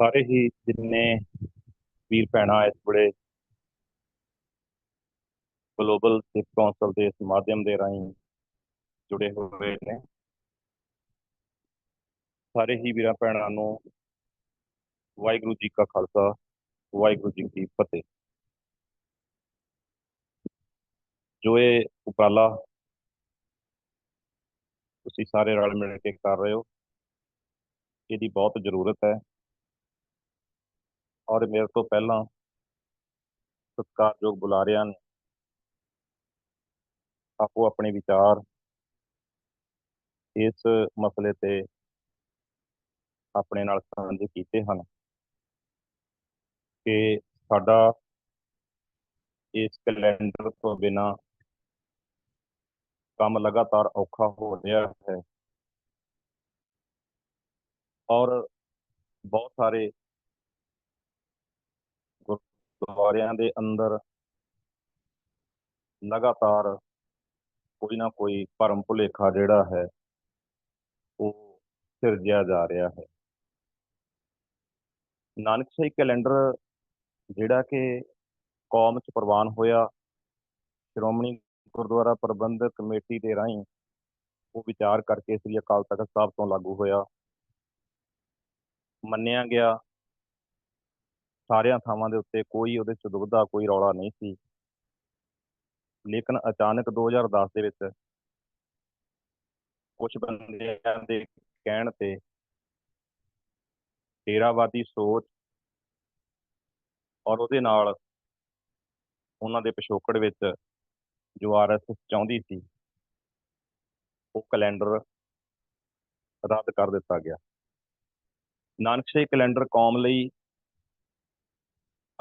ਸਾਰੇ ਹੀ ਜਿੰਨੇ ਵੀਰ ਭੈਣਾਂ ਇਸ ਵੇਲੇ ਗਲੋਬਲ ਸਿੱਖ ਕੌਂਸਲ ਦੇ ਇਸ ਮਾਧਿਅਮ ਦੇ ਰਾਹੀਂ ਜੁੜੇ ਹੋਏ ਨੇ। ਸਾਰੇ ਹੀ ਵੀਰਾਂ ਭੈਣਾਂ ਨੂੰ ਵਾਹਿਗੁਰੂ ਜੀ ਕਾ ਖਾਲਸਾ, ਵਾਹਿਗੁਰੂ ਜੀ ਕੀ ਫਤਿਹ। ਜੋ ਇਹ ਉਪਰਾਲਾ ਤੁਸੀਂ ਸਾਰੇ ਰਲ ਮਿਲ ਕੇ ਕਰ ਰਹੇ ਹੋ, ਇਹਦੀ ਬਹੁਤ ਜ਼ਰੂਰਤ ਹੈ। ਔਰ ਮੇਰੇ ਤੋਂ ਪਹਿਲਾਂ ਸਤਿਕਾਰਯੋਗ ਬੁਲਾਰਿਆਂ ਨੇ ਆਪੋ ਆਪਣੇ ਵਿਚਾਰ ਇਸ ਮਸਲੇ ਤੇ ਆਪਣੇ ਨਾਲ ਸਾਂਝੇ ਕੀਤੇ ਹਨ ਕਿ ਸਾਡਾ ਇਸ ਕੈਲੰਡਰ ਤੋਂ ਬਿਨਾ ਕੰਮ ਲਗਾਤਾਰ ਔਖਾ ਹੋ ਰਿਹਾ ਹੈ ਔਰ ਬਹੁਤ ਸਾਰੇ ਗੁਰਦੁਆਰਿਆਂ ਦੇ ਅੰਦਰ ਲਗਾਤਾਰ ਕੋਈ ਨਾ ਕੋਈ ਭਰਮ ਭੁਲੇਖਾ ਜਿਹੜਾ ਹੈ, ਉਹ ਸਿਰਜਿਆ ਜਾ ਰਿਹਾ ਹੈ। ਨਾਨਕ ਸਾਹਿਬ ਕੈਲੰਡਰ ਜਿਹੜਾ ਕਿ ਕੌਮ 'ਚ ਪ੍ਰਵਾਨ ਹੋਇਆ, ਸ਼੍ਰੋਮਣੀ ਗੁਰਦੁਆਰਾ ਪ੍ਰਬੰਧਕ ਕਮੇਟੀ ਦੇ ਰਾਹੀਂ ਉਹ ਵਿਚਾਰ ਕਰਕੇ ਸ੍ਰੀ ਅਕਾਲ ਤਖਤ ਸਾਹਿਬ ਤੋਂ ਲਾਗੂ ਹੋਇਆ। ਮੰਨਿਆ ਗਿਆ ਸਾਰਿਆਂ ਥਾਵਾਂ ਦੇ ਉੱਤੇ ਕੋਈ ਉਹਦੇ ਚ ਦੁਬਦਾ ਕੋਈ ਰੌਲਾ ਨਹੀਂ ਸੀ। ਲੇਕਿਨ ਅਚਾਨਕ 2010 ਦੇ ਵਿੱਚ ਕੁਝ ਬੰਦਿਆਂ ਦੇ ਕਹਿਣ ਤੇ ਡੇਰਾਵਾਦੀ ਸੋਚ ਔਰ ਉਹਦੇ ਨਾਲ ਉਹਨਾਂ ਦੇ ਪਿਛੋਕੜ ਵਿੱਚ ਜੋ ਆਰਐਸਐਸ ਚਾਹੁੰਦੀ ਸੀ, ਉਹ ਕੈਲੰਡਰ ਰੱਦ ਕਰ ਦਿੱਤਾ ਗਿਆ। ਨਾਨਕਸ਼ਾਹੀ ਕੈਲੰਡਰ ਕੌਮ ਲਈ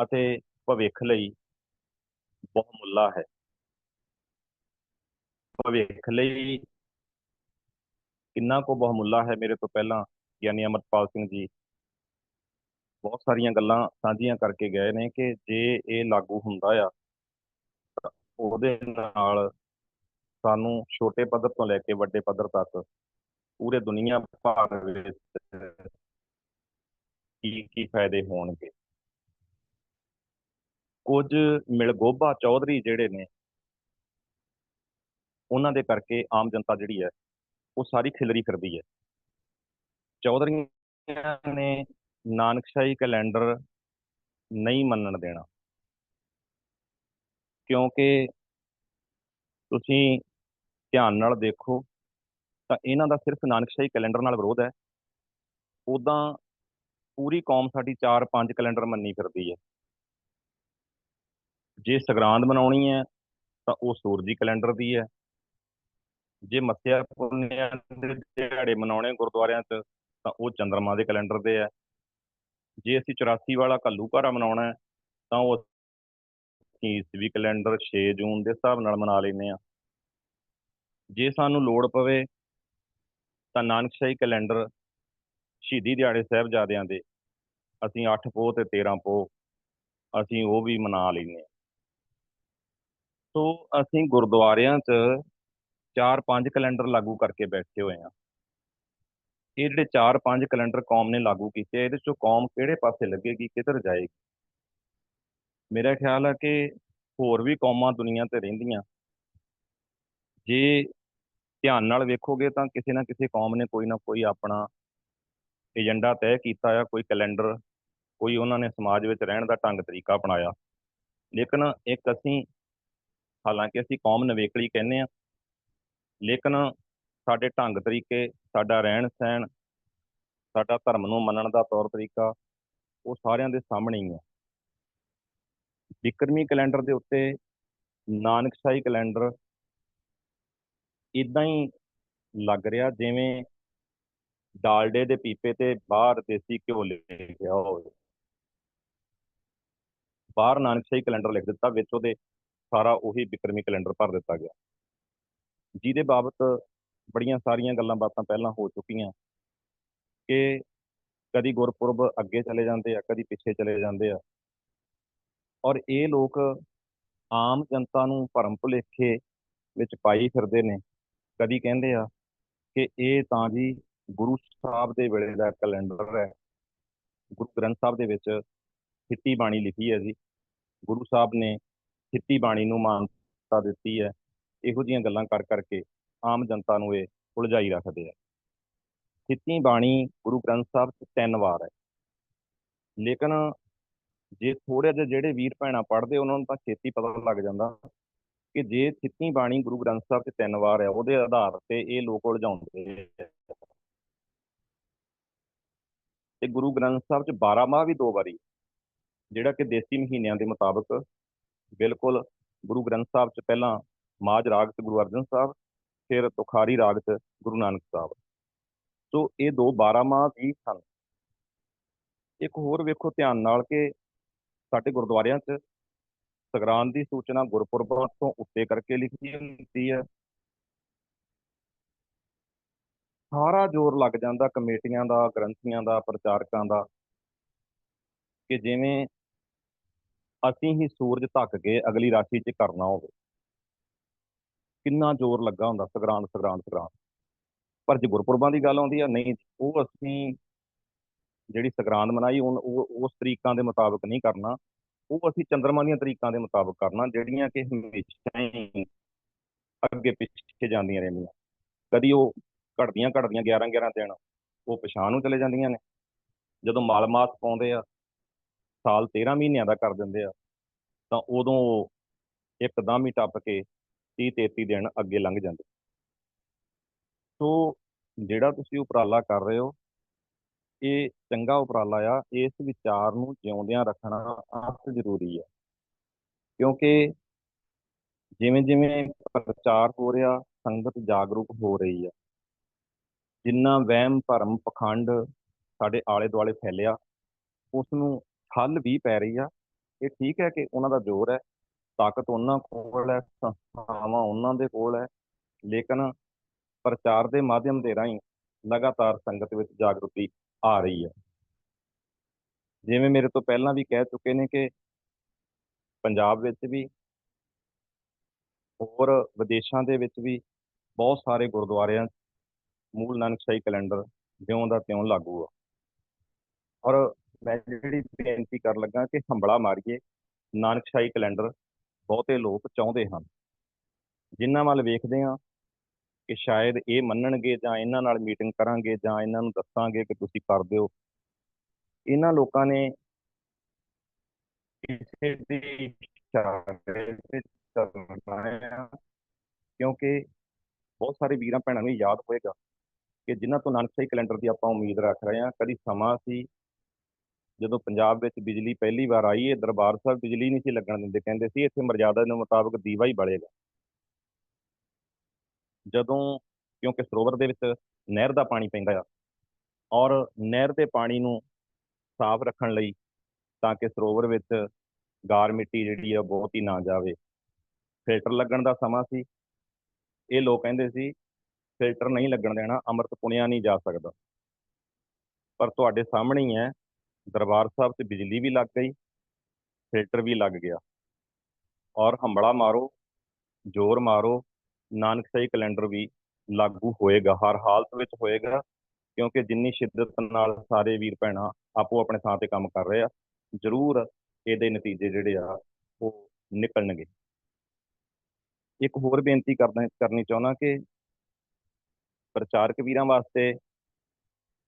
ਅਤੇ ਭਵਿੱਖ ਲਈ ਬਹੁਮੁੱਲਾ ਹੈ। ਭਵਿੱਖ ਲਈ ਕਿੰਨਾ ਕੋ ਬਹੁਮੁੱਲਾ ਹੈ ਮੇਰੇ ਤੋਂ ਪਹਿਲਾਂ ਗਿਆਨੀ ਅਮਰਪਾਲ ਸਿੰਘ ਜੀ। ਬਹੁਤ ਸਾਰੀਆਂ ਗੱਲਾਂ ਸਾਂਝੀਆਂ ਕਰਕੇ ਗਏ ਨੇ ਕਿ ਜੇ ਇਹ ਲਾਗੂ ਹੁੰਦਾ ਆ ਉਹਦੇ ਨਾਲ ਸਾਨੂੰ ਛੋਟੇ ਪੱਧਰ ਤੋਂ ਲੈ ਕੇ ਵੱਡੇ ਪੱਧਰ ਤੱਕ ਪੂਰੇ ਦੁਨੀਆ ਭਰ ਵਿੱਚ ਕੀ ਕੀ ਫਾਇਦੇ ਹੋਣਗੇ। ਕੁਝ ਮਿਲਗੋਬਾ ਚੌਧਰੀ ਜਿਹੜੇ ਨੇ, ਉਹਨਾਂ ਦੇ ਕਰਕੇ ਆਮ ਜਨਤਾ ਜਿਹੜੀ ਹੈ, ਉਹ ਸਾਰੀ ਖਿਲਰੀ ਫਿਰਦੀ ਹੈ। ਚੌਧਰੀਆਂ ਨੇ ਨਾਨਕਸ਼ਾਹੀ ਕੈਲੰਡਰ ਨਹੀਂ ਮੰਨਣ ਦੇਣਾ। ਕਿਉਂਕਿ ਤੁਸੀਂ ਧਿਆਨ ਨਾਲ ਦੇਖੋ, ਤਾਂ ਇਹਨਾਂ ਦਾ ਸਿਰਫ ਨਾਨਕਸ਼ਾਹੀ ਕੈਲੰਡਰ ਨਾਲ ਵਿਰੋਧ ਹੈ। ਉਦਾਂ ਪੂਰੀ ਕੌਮ ਸਾਡੀ 4-5 ਕੈਲੰਡਰ ਮੰਨੀ ਫਿਰਦੀ ਹੈ। ਜੇ ਸਗਰਾਂਦ ਮਨਾਉਣੀ ਹੈ, ਤਾਂ ਉਹ ਸੂਰਜੀ ਕੈਲੰਡਰ ਦੀ ਹੈ। ਜੇ ਮੱਸਿਆ ਪੁੰਨਿਆ ਦੇ ਦਿਹਾੜੇ ਮਨਾਉਣੇ ਗੁਰਦੁਆਰਿਆਂ 'ਚ, ਤਾਂ ਉਹ ਚੰਦਰਮਾ ਦੇ ਕੈਲੰਡਰ ਦੇ ਹੈ। ਜੇ ਅਸੀਂ 84 ਵਾਲਾ ਕੱਲੂ ਘਾਰਾ ਮਨਾਉਣਾ ਤਾਂ ਉਹ ਈਸਵੀ ਕੈਲੰਡਰ 6 ਜੂਨ ਦੇ ਹਿਸਾਬ ਨਾਲ ਮਨਾ ਲੈਂਦੇ ਆ ਜੇ ਸਾਨੂੰ ਲੋੜ ਪਵੇ, ਤਾਂ ਨਾਨਕਸ਼ਾਹੀ ਕੈਲੰਡਰ ਸ਼ਹੀਦੀ ਦਿਹਾੜੇ ਸਾਹਿਬਜ਼ਾਦਿਆਂ ਦੇ, ਅਸੀਂ 8 ਪੋਹ ਤੇ 13 ਪੋਹ, ਅਸੀਂ ਉਹ ਵੀ ਮਨਾ ਲੈਂਦੇ ਆ ਸੋ ਅਸੀਂ ਗੁਰਦੁਆਰਿਆਂ 'ਚ ਚਾਰ ਪੰਜ ਕੈਲੰਡਰ ਲਾਗੂ ਕਰਕੇ ਬੈਠੇ ਹੋਏ ਆ ਇਹ ਜਿਹੜੇ ਚਾਰ ਪੰਜ ਕੈਲੰਡਰ ਕੌਮ ਨੇ ਲਾਗੂ ਕੀਤੇ ਇਹਦੇ ਚੋਂ ਕੌਮ ਕਿਹੜੇ ਪਾਸੇ ਲੱਗੇਗੀ, ਕਿੱਧਰ ਜਾਏਗੀ? ਮੇਰਾ ਖਿਆਲ ਆ ਕਿ ਹੋਰ ਵੀ ਕੌਮਾਂ ਦੁਨੀਆ ਤੇ ਰਹਿੰਦੀਆਂ। ਜੇ ਧਿਆਨ ਨਾਲ ਵੇਖੋਗੇ ਤਾਂ ਕਿਸੇ ਨਾ ਕਿਸੇ ਕੌਮ ਨੇ ਕੋਈ ਨਾ ਕੋਈ ਆਪਣਾ ਏਜੰਡਾ ਤੈਅ ਕੀਤਾ ਆ, ਕੋਈ ਕੈਲੰਡਰ, ਕੋਈ ਉਹਨਾਂ ਨੇ ਸਮਾਜ ਵਿੱਚ ਰਹਿਣ ਦਾ ਢੰਗ ਤਰੀਕਾ ਅਪਣਾਇਆ। ਲੇਕਿਨ ਇੱਕ ਅਸੀਂ ਹਾਲਾਂਕਿ ਅਸੀਂ ਕੌਮ ਨਵੇਕਲੀ ਕਹਿੰਦੇ ਆ ਲੇਕਿਨ ਸਾਡੇ ਢੰਗ ਤਰੀਕੇ, ਸਾਡਾ ਰਹਿਣ ਸਹਿਣ, ਸਾਡਾ ਧਰਮ ਨੂੰ ਮੰਨਣ ਦਾ ਤੌਰ ਤਰੀਕਾ ਉਹ ਸਾਰਿਆਂ ਦੇ ਸਾਹਮਣੇ ਹੀ ਹੈ। ਵਿਕਰਮੀ ਕੈਲੰਡਰ ਦੇ ਉੱਤੇ ਨਾਨਕਸ਼ਾਹੀ ਕੈਲੰਡਰ ਇਦਾਂ ਹੀ ਲੱਗ ਰਿਹਾ ਜਿਵੇਂ ਡਾਲਡੇ ਦੇ ਪੀਪੇ ਤੇ ਬਾਹਰ ਦੇਸੀ ਘਿਓ ਲਿਖਿਆ ਹੋਵੇ। ਬਾਹਰ ਨਾਨਕਸ਼ਾਹੀ ਕੈਲੰਡਰ ਲਿਖ ਦਿੱਤਾ, ਵਿੱਚ ਉਹਦੇ ਸਾਰਾ ਉਹੀ ਬਿਕਰਮੀ ਕੈਲੰਡਰ ਭਰ ਦਿੱਤਾ ਗਿਆ। ਜਿਹਦੇ ਬਾਬਤ ਬੜੀਆਂ ਸਾਰੀਆਂ ਗੱਲਾਂ ਬਾਤਾਂ ਪਹਿਲਾਂ ਹੋ ਚੁੱਕੀਆਂ ਕਿ ਕਦੀ ਗੁਰਪੁਰਬ ਅੱਗੇ ਚਲੇ ਜਾਂਦੇ ਆ, ਕਦੀ ਪਿੱਛੇ ਚਲੇ ਜਾਂਦੇ ਆ। ਔਰ ਇਹ ਲੋਕ ਆਮ ਜਨਤਾ ਨੂੰ ਭਰਮ ਭੁਲੇਖੇ ਵਿੱਚ ਪਾਈ ਫਿਰਦੇ ਨੇ। ਕਦੀ ਕਹਿੰਦੇ ਆ ਕਿ ਇਹ ਤਾਂ ਜੀ ਗੁਰੂ ਸਾਹਿਬ ਦੇ ਵੇਲੇ ਦਾ ਕੈਲੰਡਰ ਹੈ। ਗੁਰੂ ਗ੍ਰੰਥ ਸਾਹਿਬ ਦੇ ਵਿੱਚ ਖਿੱਤੀ ਬਾਣੀ ਲਿਖੀ ਹੈ ਜੀ। ਗੁਰੂ ਸਾਹਿਬ ਨੇ ਖਿੱਤੀ ਬਾਣੀ ਨੂੰ ਮਾਨਤਾ ਦਿੱਤੀ ਹੈ। ਇਹੋ ਜਿਹੀਆਂ ਗੱਲਾਂ ਕਰ ਕਰਕੇ ਆਮ ਜਨਤਾ ਨੂੰ ਇਹ ਉਲਝਾਈ ਰੱਖਦੇ ਆ। ਖਿੱਤੀ ਬਾਣੀ ਗੁਰੂ ਗ੍ਰੰਥ ਸਾਹਿਬ 'ਚ ਤਿੰਨ ਵਾਰ ਹੈ। ਲੇਕਿਨ ਜੇ ਥੋੜੇ ਜਿਹੇ ਜਿਹੜੇ ਵੀਰ ਭੈਣਾਂ ਪੜ੍ਹਦੇ ਉਹਨਾਂ ਨੂੰ ਤਾਂ ਛੇਤੀ ਪਤਾ ਲੱਗ ਜਾਂਦਾ ਕਿ ਜੇ ਖਿੱਤੀ ਬਾਣੀ ਗੁਰੂ ਗ੍ਰੰਥ ਸਾਹਿਬ 'ਚ ਤਿੰਨ ਵਾਰ ਹੈ, ਉਹਦੇ ਆਧਾਰ ਤੇ ਇਹ ਲੋਕ ਉਲਝਾਉਂਦੇ ਤੇ ਗੁਰੂ ਗ੍ਰੰਥ ਸਾਹਿਬ 'ਚ 12 ਮਾਹ ਵੀ ਦੋ ਵਾਰੀ, ਜਿਹੜਾ ਕਿ ਦੇਸੀ ਮਹੀਨਿਆਂ ਦੇ ਮੁਤਾਬਕ ਬਿਲਕੁਲ ਗੁਰੂ ਗ੍ਰੰਥ ਸਾਹਿਬ 'ਚ ਪਹਿਲਾਂ ਮਾਝ ਰਾਗ 'ਚ ਗੁਰੂ ਅਰਜਨ ਸਾਹਿਬ, ਫਿਰ ਤੁਖਾਰੀ ਰਾਗ 'ਚ ਗੁਰੂ ਨਾਨਕ ਸਾਹਿਬ। ਸੋ ਇਹ ਦੋ 12 ਮਾਹ ਵੀ ਹਨ ਇੱਕ ਹੋਰ ਵੇਖੋ ਧਿਆਨ ਨਾਲ ਕਿ ਸਾਡੇ ਗੁਰਦੁਆਰਿਆਂ 'ਚ ਸੰਗਰਾਂਦ ਦੀ ਸੂਚਨਾ ਗੁਰਪੁਰਬਾਂ ਤੋਂ ਉੱਤੇ ਕਰਕੇ ਲਿਖੀ ਹੁੰਦੀ ਹੈ। ਸਾਰਾ ਜ਼ੋਰ ਲੱਗ ਜਾਂਦਾ ਕਮੇਟੀਆਂ ਦਾ, ਗ੍ਰੰਥੀਆਂ ਦਾ, ਪ੍ਰਚਾਰਕਾਂ ਦਾ ਕਿ ਜਿਵੇਂ ਅਸੀਂ ਹੀ ਸੂਰਜ ਧੱਕ ਕੇ ਅਗਲੀ ਰਾਸ਼ੀ 'ਚ ਕਰਨਾ ਹੋਵੇ। ਕਿੰਨਾ ਜ਼ੋਰ ਲੱਗਾ ਹੁੰਦਾ, ਸੰਗਰਾਂਦ ਸੰਗਰਾਂਦ ਸੰਗਰਾਂਦ। ਪਰ ਜੇ ਗੁਰਪੁਰਬਾਂ ਦੀ ਗੱਲ ਆਉਂਦੀ ਆ, ਨਹੀਂ ਉਹ ਅਸੀਂ ਜਿਹੜੀ ਸੰਗਰਾਂਦ ਮਨਾਈ, ਉਹ, ਉਹ- ਉਸ ਤਰੀਕਾਂ ਦੇ ਮੁਤਾਬਕ ਨਹੀਂ ਕਰਨਾ। ਉਹ ਅਸੀਂ ਚੰਦਰਮਾ ਦੀਆਂ ਤਰੀਕਾਂ ਦੇ ਮੁਤਾਬਕ ਕਰਨਾ, ਜਿਹੜੀਆਂ ਕਿ ਹਮੇਸ਼ਾ ਹੀ ਅੱਗੇ ਪਿੱਛੇ ਜਾਂਦੀਆਂ ਰਹਿੰਦੀਆਂ। ਕਦੀ ਉਹ ਘਟਦੀਆਂ ਘਟਦੀਆਂ 11 11 ਦਿਨ ਉਹ ਪਛਾਣ ਨੂੰ ਚਲੇ ਜਾਂਦੀਆਂ ਨੇ। ਜਦੋਂ ਮਲ ਮਾਸ ਪਾਉਂਦੇ ਆ ਸਾਲ 13 ਮਹੀਨਿਆਂ ਦਾ ਕਰ ਦਿੰਦੇ ਆ, ਤਾਂ ਉਦੋਂ ਉਹ ਇੱਕਦਮ ਹੀ ਟੱਪ ਕੇ 30 33 ਦਿਨ ਅੱਗੇ ਲੰਘ ਜਾਂਦੇ। ਸੋ ਜਿਹੜਾ ਤੁਸੀਂ ਉਪਰਾਲਾ ਕਰ ਰਹੇ ਹੋ, ਇਹ ਚੰਗਾ ਉਪਰਾਲਾ ਆ, ਇਸ ਵਿਚਾਰ ਨੂੰ ਜਿਉਂਦਿਆਂ ਰੱਖਣਾ ਅਤ ਜ਼ਰੂਰੀ ਆ। ਕਿਉਂਕਿ ਜਿਵੇਂ ਜਿਵੇਂ ਪ੍ਰਚਾਰ ਹੋ ਰਿਹਾ, ਸੰਗਤ ਜਾਗਰੂਕ ਹੋ ਰਹੀ ਆ, ਜਿੰਨਾ ਵਹਿਮ ਭਰਮ ਪਖੰਡ ਸਾਡੇ ਆਲੇ ਦੁਆਲੇ ਫੈਲਿਆ ਉਸ ਨੂੰ ਠੱਲ ਵੀ ਪੈ ਰਹੀ ਆ। ਇਹ ਠੀਕ ਹੈ ਕਿ ਉਹਨਾਂ ਦਾ ਜ਼ੋਰ ਹੈ, ਤਾਕਤ ਉਹਨਾਂ ਕੋਲ ਹੈ, ਸੰਸਥਾਵਾਂ ਉਹਨਾਂ ਦੇ ਕੋਲ ਹੈ, ਲੇਕਿਨ ਪ੍ਰਚਾਰ ਦੇ ਮਾਧਿਅਮ ਦੇ ਰਾਹੀਂ ਲਗਾਤਾਰ ਸੰਗਤ ਵਿੱਚ ਜਾਗਰੂਕਤੀ ਆ ਰਹੀ ਹੈ। ਜਿਵੇਂ ਮੇਰੇ ਤੋਂ ਪਹਿਲਾਂ ਵੀ ਕਹਿ ਚੁੱਕੇ ਨੇ ਕਿ ਪੰਜਾਬ ਵਿੱਚ ਵੀ ਹੋਰ ਵਿਦੇਸ਼ਾਂ ਦੇ ਵਿੱਚ ਵੀ ਬਹੁਤ ਸਾਰੇ ਗੁਰਦੁਆਰਿਆਂ 'ਚ ਮੂਲ ਨਾਨਕਸ਼ਾਹੀ ਕੈਲੰਡਰ ਜਿਉਂ ਦਾ ਤਿਉਂ ਲਾਗੂ ਆ। ਔਰ ਮੈਂ ਜਿਹੜੀ ਬੇਨਤੀ ਕਰਨ ਲੱਗਾ ਕਿ ਹੰਬਲਾ ਮਾਰੀਏ। ਨਾਨਕਸ਼ਾਹੀ ਕੈਲੰਡਰ ਬਹੁਤੇ ਲੋਕ ਚਾਹੁੰਦੇ ਹਨ। ਜਿਨ੍ਹਾਂ ਵੱਲ ਵੇਖਦੇ ਆ ਕਿ ਸ਼ਾਇਦ ਇਹ ਮੰਨਣਗੇ ਜਾਂ ਇਹਨਾਂ ਨਾਲ ਮੀਟਿੰਗ ਕਰਾਂਗੇ ਜਾਂ ਇਹਨਾਂ ਨੂੰ ਦੱਸਾਂਗੇ ਕਿ ਤੁਸੀਂ ਕਰ ਦਿਓ ਇਹਨਾਂ ਲੋਕਾਂ ਨੇ ਕਿਸੇ ਦੀ ਇਸ਼ਾਰੇ ਤੇ ਚੱਲਣਾ ਹੈ ਕਿਉਂਕਿ ਬਹੁਤ ਸਾਰੇ ਵੀਰਾਂ ਭੈਣਾਂ ਨੂੰ ਯਾਦ ਹੋਏਗਾ ਕਿ ਜਿਨ੍ਹਾਂ ਤੋਂ ਨਾਨਕਸ਼ਾਹੀ ਕੈਲੰਡਰ ਦੀ ਆਪਾਂ ਉਮੀਦ ਰੱਖ ਰਹੇ ਹਾਂ, ਕਦੀ ਸਮਾਂ ਸੀ ਜਦੋਂ ਪੰਜਾਬ ਵਿੱਚ ਬਿਜਲੀ ਪਹਿਲੀ ਵਾਰ ਆਈ ਇਹ ਦਰਬਾਰ ਸਾਹਿਬ ਬਿਜਲੀ ਨਹੀਂ ਸੀ ਲੱਗਣ ਦਿੰਦੇ, ਕਹਿੰਦੇ ਸੀ ਇੱਥੇ ਮਰਜ਼ਾਦਾ ਦੇ ਮੁਤਾਬਕ ਦੀਵਾ ਹੀ ਬਲੇਗਾ ਜਦੋਂ ਕਿਉਂਕਿ ਸਰੋਵਰ ਦੇ ਵਿੱਚ ਨਹਿਰ ਦਾ ਪਾਣੀ ਪੈਂਦਾ ਆ, ਔਰ ਨਹਿਰ ਦੇ ਪਾਣੀ ਨੂੰ ਸਾਫ਼ ਰੱਖਣ ਲਈ ਤਾਂ ਕਿ ਸਰੋਵਰ ਵਿੱਚ ਗਾਰ ਮਿੱਟੀ ਜਿਹੜੀ ਆ ਬਹੁਤ ਹੀ ਨਾ ਜਾਵੇ। ਫਿਲਟਰ ਲੱਗਣ ਦਾ ਸਮਾਂ ਸੀ। ਇਹ ਲੋਕ ਕਹਿੰਦੇ ਸੀ, ਫਿਲਟਰ ਨਹੀਂ ਲੱਗਣ ਦੇਣਾ, ਅੰਮ੍ਰਿਤ ਪੁਣਿਆ ਨਹੀਂ ਜਾ ਸਕਦਾ। ਪਰ ਤੁਹਾਡੇ ਸਾਹਮਣੇ ਹੀ ਹੈ ਦਰਬਾਰ ਸਾਹਿਬ 'ਚ ਬਿਜਲੀ ਵੀ ਲੱਗ ਗਈ, ਫਿਲਟਰ ਵੀ ਲੱਗ ਗਿਆ। ਔਰ ਹੰਬੜਾ ਮਾਰੋ, ਜ਼ੋਰ ਮਾਰੋ, ਨਾਨਕ ਸਹੀ ਕੈਲੰਡਰ ਵੀ ਲਾਗੂ ਹੋਏਗਾ, ਹਰ ਹਾਲਤ ਵਿੱਚ ਹੋਏਗਾ, ਕਿਉਂਕਿ ਜਿੰਨੀ ਸ਼ਿੱਦਤ ਨਾਲ ਸਾਰੇ ਵੀਰ ਭੈਣਾਂ ਆਪੋ ਆਪਣੇ ਥਾਂ ਤੇ ਕੰਮ ਕਰ ਰਹੇ ਆ, ਜ਼ਰੂਰ ਇਹਦੇ ਨਤੀਜੇ ਜਿਹੜੇ ਆ, ਉਹ ਨਿਕਲਣਗੇ। ਇੱਕ ਹੋਰ ਬੇਨਤੀ ਕਰਦਾ ਕਰਨੀ ਚਾਹੁੰਦਾ ਕਿ ਪ੍ਰਚਾਰਕ ਵੀਰਾਂ ਵਾਸਤੇ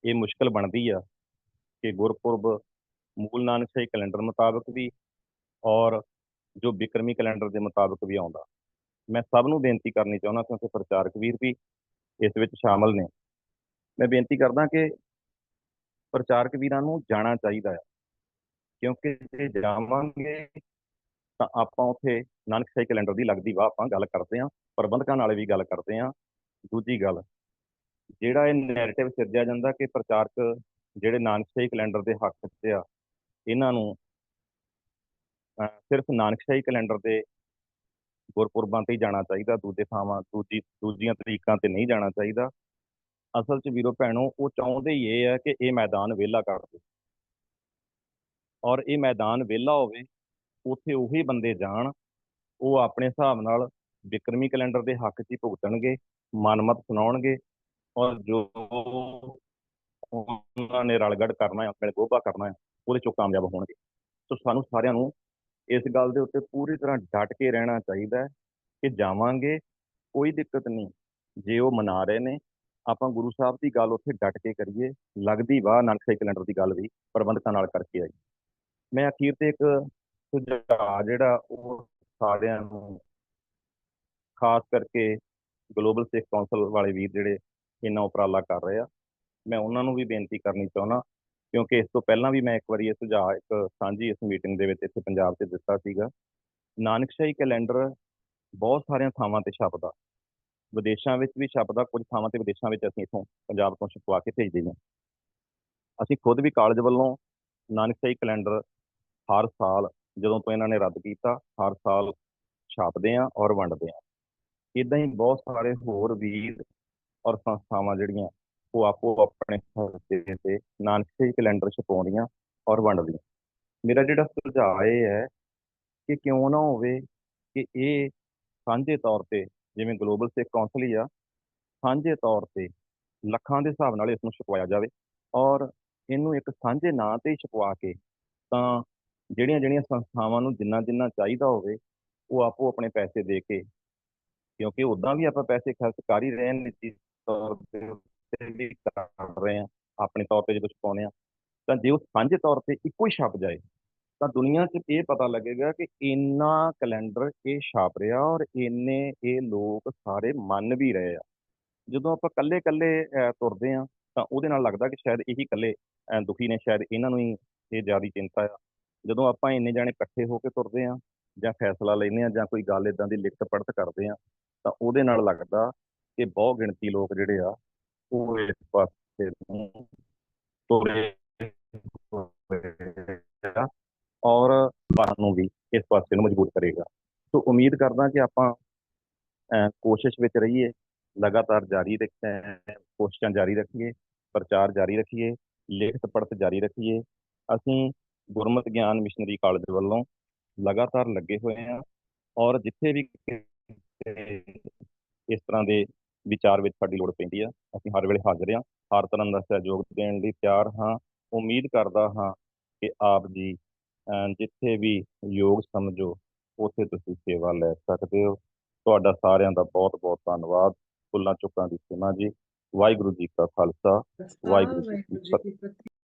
ਇਹ ਮੁਸ਼ਕਲ ਬਣਦੀ ਆ ਕਿ ਗੁਰਪੁਰਬ ਮੂਲ ਨਾਨਕਸ਼ਾਹੀ ਕੈਲੰਡਰ ਮੁਤਾਬਕ ਵੀ ਔਰ ਜੋ ਬਿਕਰਮੀ ਕੈਲੰਡਰ ਦੇ ਮੁਤਾਬਕ ਵੀ ਆਉਂਦਾ ਮੈਂ ਸਭ ਨੂੰ ਬੇਨਤੀ ਕਰਨੀ ਚਾਹੁੰਦਾ ਕਿਉਂਕਿ ਪ੍ਰਚਾਰਕ ਵੀਰ ਵੀ ਇਸ ਵਿੱਚ ਸ਼ਾਮਲ ਨੇ ਮੈਂ ਬੇਨਤੀ ਕਰਦਾ ਕਿ ਪ੍ਰਚਾਰਕ ਵੀਰਾਂ ਨੂੰ ਜਾਣਾ ਚਾਹੀਦਾ ਹੈ ਕਿਉਂਕਿ ਜੇ ਜਾਵਾਂਗੇ ਤਾਂ ਆਪਾਂ ਉੱਥੇ ਨਾਨਕਸ਼ਾਹੀ ਕੈਲੰਡਰ ਦੀ ਲੱਗਦੀ ਵਾਹ ਆਪਾਂ ਗੱਲ ਕਰਦੇ ਹਾਂ ਪ੍ਰਬੰਧਕਾਂ ਨਾਲ ਵੀ ਗੱਲ ਕਰਦੇ ਹਾਂ ਦੂਜੀ ਗੱਲ ਜਿਹੜਾ ਇਹ ਨੈਰੇਟਿਵ ਸਿਰਜਿਆ ਜਾਂਦਾ ਕਿ ਪ੍ਰਚਾਰਕ ਜਿਹੜੇ ਨਾਨਕਸ਼ਾਹੀ ਕੈਲੰਡਰ ਦੇ ਹੱਕ 'ਚ ਆ, ਇਹਨਾਂ ਨੂੰ ਸਿਰਫ ਨਾਨਕਸ਼ਾਹੀ ਕੈਲੰਡਰ ਦੇ ਗੁਰਪੁਰਬਾਂ ਤੇ ਹੀ ਜਾਣਾ ਚਾਹੀਦਾ, ਦੂਜੇ ਥਾਵਾਂ, ਦੂਜੀ, ਦੂਜੀਆਂ ਤਰੀਕਾਂ ਤੇ ਨਹੀਂ ਜਾਣਾ ਚਾਹੀਦਾ। ਅਸਲ 'ਚ ਵੀਰੋ ਭੈਣੋ, ਉਹ ਚਾਹੁੰਦੇ ਹੀ ਇਹ ਹੈ ਕਿ ਇਹ ਮੈਦਾਨ ਵਿਹਲਾ ਕਰ ਦੇ। ਔਰ ਇਹ ਮੈਦਾਨ ਵਿਹਲਾ ਹੋਵੇ, ਉੱਥੇ ਉਹੀ ਬੰਦੇ ਜਾਣ, ਉਹ ਆਪਣੇ ਹਿਸਾਬ ਨਾਲ ਵਿਕਰਮੀ ਕੈਲੰਡਰ ਦੇ ਹੱਕ 'ਚ ਹੀ ਭੁਗਤਣਗੇ, ਮਨਮਤ ਸੁਣਾਉਣਗੇ, ਔਰ ਜੋ ਉਹਨਾਂ ਨੇ ਰਲਗੜ ਕਰਨਾ ਹੈ, ਆਪਣੇ ਗੋਭਾ ਕਰਨਾ ਹੈ, ਉਹਦੇ ਚੋਂ ਕਾਮਯਾਬ ਹੋਣਗੇ। ਸੋ ਸਾਨੂੰ ਸਾਰਿਆਂ ਨੂੰ ਇਸ ਗੱਲ ਦੇ ਉੱਤੇ ਪੂਰੀ ਤਰ੍ਹਾਂ ਡਟ ਕੇ ਰਹਿਣਾ ਚਾਹੀਦਾ ਹੈ ਕਿ ਜਾਵਾਂਗੇ, ਕੋਈ ਦਿੱਕਤ ਨਹੀਂ। ਜੇ ਉਹ ਮਨਾ ਰਹੇ ਨੇ, ਆਪਾਂ ਗੁਰੂ ਸਾਹਿਬ ਦੀ ਗੱਲ ਉੱਥੇ ਡਟ ਕੇ ਕਰੀਏ, ਲੱਗਦੀ ਵਾਹ ਨਾਨਕ ਸਾਹਿਬ ਕੈਲੰਡਰ ਦੀ ਗੱਲ ਵੀ, ਪ੍ਰਬੰਧਕਾਂ ਨਾਲ ਕਰਕੇ ਆਈ ਮੈਂ ਅਖੀਰ ਤੇ ਇੱਕ ਸੁਝਾਅ ਜਿਹੜਾ ਉਹ ਸਾਰਿਆਂ ਨੂੰ ਖਾਸ ਕਰਕੇ ਗਲੋਬਲ ਸਿੱਖ ਕੌਂਸਲ ਵਾਲੇ ਵੀਰ ਜਿਹੜੇ ਇਹਨਾਂ ਉਪਰਾਲਾ ਕਰ ਰਹੇ ਆ ਮੈਂ ਉਹਨਾਂ ਨੂੰ ਵੀ ਬੇਨਤੀ ਕਰਨੀ ਚਾਹੁੰਦਾ, ਕਿਉਂਕਿ ਇਸ ਤੋਂ ਪਹਿਲਾਂ ਵੀ ਮੈਂ ਇੱਕ ਵਾਰੀ ਇਹ ਸੁਝਾਅ, ਇੱਕ ਸਾਂਝੀ ਇਸ ਮੀਟਿੰਗ ਦੇ ਵਿੱਚ ਇੱਥੇ ਪੰਜਾਬ 'ਚ ਦਿੱਤਾ ਸੀਗਾ। ਨਾਨਕਸ਼ਾਹੀ ਕੈਲੰਡਰ ਬਹੁਤ ਸਾਰੀਆਂ ਥਾਵਾਂ ਤੇ ਛਪਦਾ। ਵਿਦੇਸ਼ਾਂ ਵਿੱਚ ਵੀ ਛਪਦਾ, ਕੁਝ ਥਾਵਾਂ ਤੇ ਵਿਦੇਸ਼ਾਂ ਵਿੱਚ ਅਸੀਂ ਇਥੋਂ ਪੰਜਾਬ ਤੋਂ ਛਪਵਾ ਕੇ ਭੇਜਦੇ ਨੇ। ਅਸੀਂ ਖੁਦ ਵੀ ਕਾਲਜ ਵੱਲੋਂ ਨਾਨਕਸ਼ਾਹੀ ਕੈਲੰਡਰ ਹਰ ਸਾਲ ਜਦੋਂ ਤੋਂ ਇਹਨਾਂ ਨੇ ਰੱਦ ਕੀਤਾ, ਹਰ ਸਾਲ ਛਾਪਦੇ ਆ ਔਰ ਵੰਡਦੇ ਆ ਇਦਾਂ ਹੀ ਬਹੁਤ ਸਾਰੇ ਹੋਰ ਵੀਰ ਔਰ ਸੰਸਥਾਵਾਂ ਜਿਹੜੀਆਂ ਉਹ ਆਪੋ ਆਪਣੇ ਹੱਥੇ ਤੇ ਨਾਨਕਸ਼ਾਹੀ ਕੈਲੰਡਰ ਛਪਾਉਂਦੀਆਂ ਔਰ ਵੰਡਦੀਆਂ ਮੇਰਾ ਜਿਹੜਾ ਸੁਝਾਅ ਇਹ ਹੈ ਕਿ ਕਿਉਂ ਨਾ ਹੋਵੇ ਕਿ ਇਹ ਸਾਂਝੇ ਤੌਰ ਤੇ ਜਿਵੇਂ ਗਲੋਬਲ ਸਿੱਖ ਕੌਂਸਲ ਹੀ ਆ, ਸਾਂਝੇ ਤੌਰ ਤੇ ਲੱਖਾਂ ਦੇ ਹਿਸਾਬ ਨਾਲ ਇਸ ਨੂੰ ਛਪਵਾਇਆ ਜਾਵੇ ਔਰ ਇਹਨੂੰ ਇੱਕ ਸਾਂਝੇ ਨਾਂ ਤੇ ਹੀ ਛਪਵਾ ਕੇ ਤਾਂ ਜਿਹੜੀਆਂ ਜਿਹੜੀਆਂ ਸੰਸਥਾਵਾਂ ਨੂੰ ਜਿੰਨਾ ਜਿੰਨਾ ਚਾਹੀਦਾ ਹੋਵੇ, ਉਹ ਆਪੋ ਆਪਣੇ ਪੈਸੇ ਦੇ ਕੇ, ਕਿਉਂਕਿ ਉਦਾਂ ਵੀ ਆਪਾਂ ਪੈਸੇ ਖਰਚ ਕਰ ਹੀ ਰਹੇ ਨੇ ਨਿੱਜੀ ਤੌਰ ਤੇ ਉੱਤੇ ਵੀ ਕਰ ਰਹੇ ਹਾਂ, ਆਪਣੇ ਤੌਰ ਤੇ ਜਦੋਂ ਛਪਾਉਂਦੇ ਆ ਤਾਂ ਜੇ ਉਹ ਸਾਂਝੇ ਤੌਰ ਤੇ ਇੱਕੋ ਹੀ ਛਪ ਜਾਏ, ਤਾਂ ਦੁਨੀਆ 'ਚ ਇਹ ਪਤਾ ਲੱਗੇਗਾ ਕਿ ਇੰਨਾ ਕੈਲੰਡਰ ਇਹ ਛਾਪ ਰਿਹਾ ਔਰ ਇੰਨੇ ਇਹ ਲੋਕ ਸਾਰੇ ਮੰਨ ਵੀ ਰਹੇ ਆ। ਜਦੋਂ ਆਪਾਂ ਕੱਲੇ ਕੱਲੇ ਤੁਰਦੇ ਆ ਤਾਂ ਉਹਦੇ ਨਾਲ ਲੱਗਦਾ ਕਿ ਸ਼ਾਇਦ ਇਹੀ ਕੱਲੇ ਦੁਖੀ ਨੇ, ਸ਼ਾਇਦ ਇਹਨਾਂ ਨੂੰ ਹੀ ਇਹ ਜ਼ਿਆਦਾ ਚਿੰਤਾ ਆ। ਜਦੋਂ ਆਪਾਂ ਇੰਨੇ ਜਾਣੇ ਇਕੱਠੇ ਹੋ ਕੇ ਤੁਰਦੇ ਆ ਜਾਂ ਫੈਸਲਾ ਲੈਂਦੇ ਆ ਜਾਂ ਕੋਈ ਗੱਲ ਇਦਾਂ ਦੀ ਲਿਖਤ ਪੜਤ ਕਰਦੇ ਆ ਤਾਂ ਉਹਦੇ ਨਾਲ ਲੱਗਦਾ ਕਿ ਬਹੁ ਗਿਣਤੀ ਲੋਕ ਜਿਹੜੇ ਆ ਉਹ ਇਸ ਪਾਸੇ ਨੂੰ ਤੋਰੇ ਔਰ ਬਾਹਰ ਨੂੰ ਵੀ ਇਸ ਪਾਸੇ ਨੂੰ ਮਜ਼ਬੂਤ ਕਰੇਗਾ ਸੋ ਉਮੀਦ ਕਰਦਾ ਕਿ ਆਪਾਂ ਕੋਸ਼ਿਸ਼ ਵਿੱਚ ਰਹੀਏ ਲਗਾਤਾਰ ਜਾਰੀ ਰੱਖੀਏ ਕੋਸ਼ਿਸ਼ਾਂ ਜਾਰੀ ਰੱਖੀਏ ਪ੍ਰਚਾਰ ਜਾਰੀ ਰੱਖੀਏ ਲਿਖਤ ਪੜਤ ਜਾਰੀ ਰੱਖੀਏ ਅਸੀਂ ਗੁਰਮਤਿ ਗਿਆਨ ਮਿਸ਼ਨਰੀ ਕਾਲਜ ਵੱਲੋਂ ਲਗਾਤਾਰ ਲੱਗੇ ਹੋਏ ਹਾਂ ਔਰ ਜਿੱਥੇ ਵੀ ਇਸ ਤਰ੍ਹਾਂ ਦੇ ਵਿਚਾਰ ਵਿੱਚ ਸਾਡੀ ਲੋੜ ਪੈਂਦੀ ਆ। ਅਸੀਂ ਹਰ ਵੇਲੇ ਹਾਜ਼ਰ ਹਾਂ ਹਰ ਤਰ੍ਹਾਂ ਦਾ ਸਹਿਯੋਗ ਦੇਣ ਲਈ ਤਿਆਰ ਹਾਂ। ਉਮੀਦ ਕਰਦਾ ਹਾਂ ਕਿ ਆਪ ਜੀ ਜਿੱਥੇ ਵੀ ਯੋਗ ਸਮਝੋ ਉੱਥੇ ਤੁਸੀਂ ਸੇਵਾ ਲੈ ਸਕਦੇ ਹੋ। ਤੁਹਾਡਾ ਸਾਰਿਆਂ ਦਾ ਬਹੁਤ ਬਹੁਤ ਧੰਨਵਾਦ। ਫੁੱਲਾਂ ਚੁੱਕਾਂ ਦੀ ਸਿਮਾ ਜੀ। ਵਾਹਿਗੁਰੂ ਜੀ ਕਾ ਖਾਲਸਾ। ਵਾਹਿਗੁਰੂ ਜੀ ਕੀ ਫਤਿਹ।